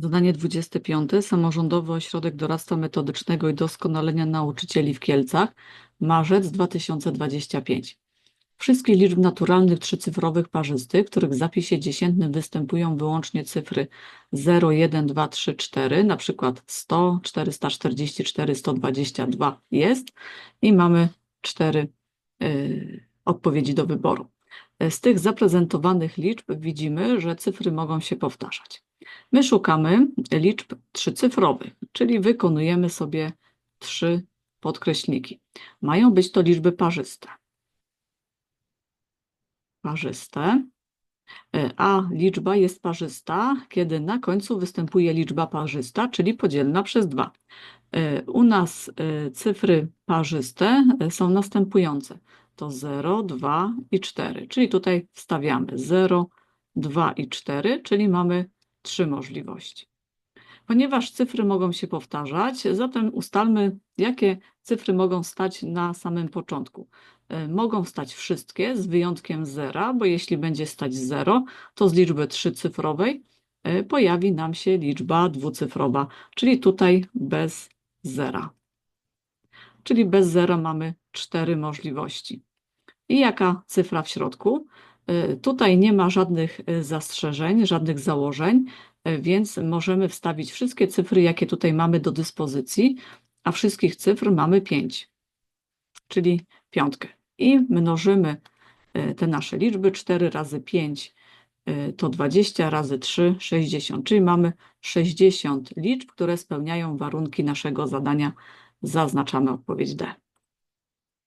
Zadanie 25. Samorządowy Ośrodek Doradztwa Metodycznego i Doskonalenia Nauczycieli w Kielcach. Marzec 2025. Wszystkich liczb naturalnych trzycyfrowych parzystych, których w zapisie dziesiętnym występują wyłącznie cyfry 0, 1, 2, 3, 4, na przykład 100, 444, 122 jest i mamy cztery y, odpowiedzi do wyboru. Z tych zaprezentowanych liczb widzimy, że cyfry mogą się powtarzać. My szukamy liczb trzycyfrowych, czyli wykonujemy sobie trzy podkreślniki. Mają być to liczby parzyste. Parzyste. E, A liczba jest parzysta, kiedy na końcu występuje liczba parzysta, czyli podzielna przez 2. U nas e, cyfry parzyste e, są następujące. To 0, 2 i 4, czyli tutaj wstawiamy 0, 2 i 4, czyli mamy trzy możliwości. Ponieważ cyfry mogą się powtarzać, zatem ustalmy, jakie cyfry mogą stać na samym początku. E, Mogą stać wszystkie z wyjątkiem zera, bo jeśli będzie stać 0, to z liczby trzycyfrowej e, pojawi nam się liczba dwucyfrowa, czyli tutaj bez zera. Czyli bez zera mamy cztery możliwości. I jaka cyfra w środku? E, Tutaj nie ma żadnych e, zastrzeżeń, żadnych założeń, e, więc możemy wstawić wszystkie cyfry, jakie tutaj mamy do dyspozycji, a wszystkich cyfr mamy 5, czyli piątkę. I mnożymy te nasze liczby. 4 razy 5 e, to 20, razy 3 60, czyli mamy 60 liczb, które spełniają warunki naszego zadania. Zaznaczamy odpowiedź D.